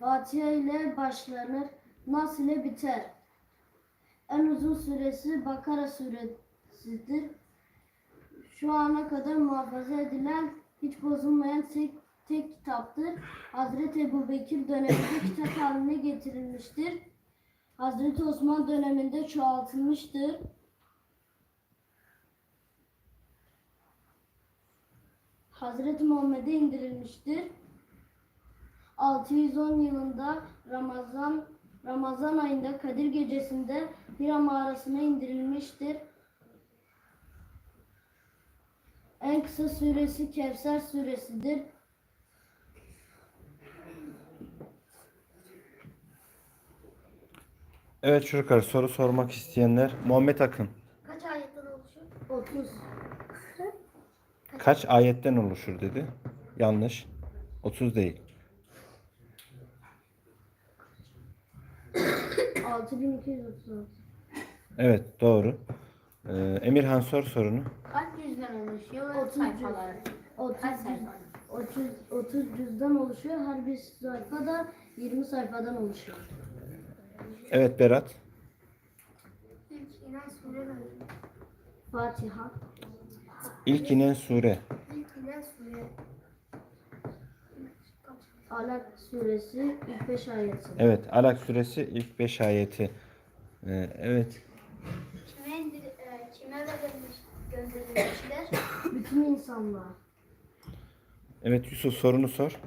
Fatiha ile başlanır. Nas ile biter. En uzun suresi Bakara suresidir. Şu ana kadar muhafaza edilen, hiç bozulmayan tek, tek kitaptır. Hazreti Ebu Bekir döneminde kitap haline getirilmiştir. Hazreti Osman döneminde çoğaltılmıştır. Hazreti Muhammed'e indirilmiştir. 610 yılında Ramazan Ramazan ayında Kadir gecesinde Hira mağarasına indirilmiştir. En kısa suresi Kevser suresidir. Evet çocuklar soru sormak isteyenler Muhammed Akın. Kaç ayetten oluşur? 30 Kaç ayetten oluşur dedi. Yanlış. 30 değil. 6236 Evet doğru. Ee, Emirhan sor sorunu. Kaç yüzden oluşuyor? Otuz sayfaları. 30 Kaç sayfa? 30 30 cüzdan oluşuyor. Her bir sayfa da 20 sayfadan oluşuyor. Evet Berat. İlk inen sureler. Fatiha, İlk inen sure. İlk inen sure. Alak suresi ilk 5 ayeti. Evet Alak suresi ilk 5 ayeti. Ee, evet. Kime, indir, e, kime verilmiş, gönderilmişler? Bütün insanlığa. Evet Yusuf sorunu sor.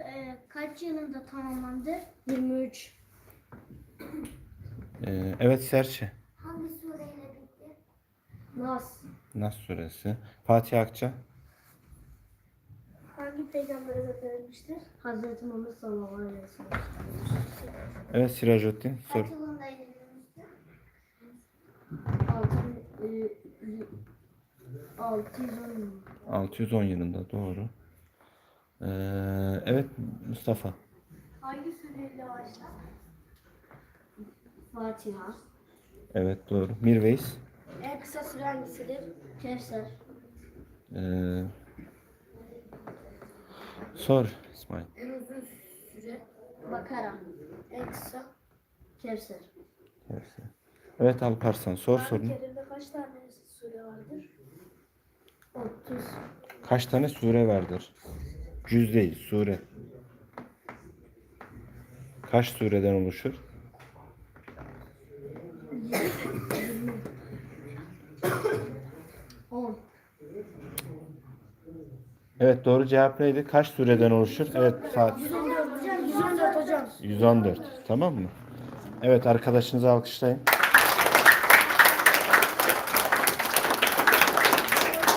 E, kaç yılında tamamlandı? 23 Ee, evet Serçe. Hangi sureyle bitti? Nas, Nas suresi. Fatih Akça. Hangi peygambere gönderilmiştir? Hazreti Muhammed sallallahu aleyhi ve sellem. Evet Sirajuddin sor. Kaç yılında indirilmiştir? 610 610 yılında doğru. Ee, evet Mustafa. Hangi sureyle başlar? Fatiha, Evet doğru. Mirveys. En kısa süre hangisidir? Kevser, Ee, sor İsmail. En uzun süre. Bakara, En kısa. Kevser. Evet Alparslan sor Kur'an-ı sorunu. Kerim'de kaç tane sure vardır? 30 Kaç tane sure vardır? Cüz değil, sure. Kaç sureden oluşur? on Evet doğru cevap neydi? Kaç sureden oluşur? Evet Fatih. 114 hocam. 114 hocam. 114. Tamam mı? Evet arkadaşınızı alkışlayın.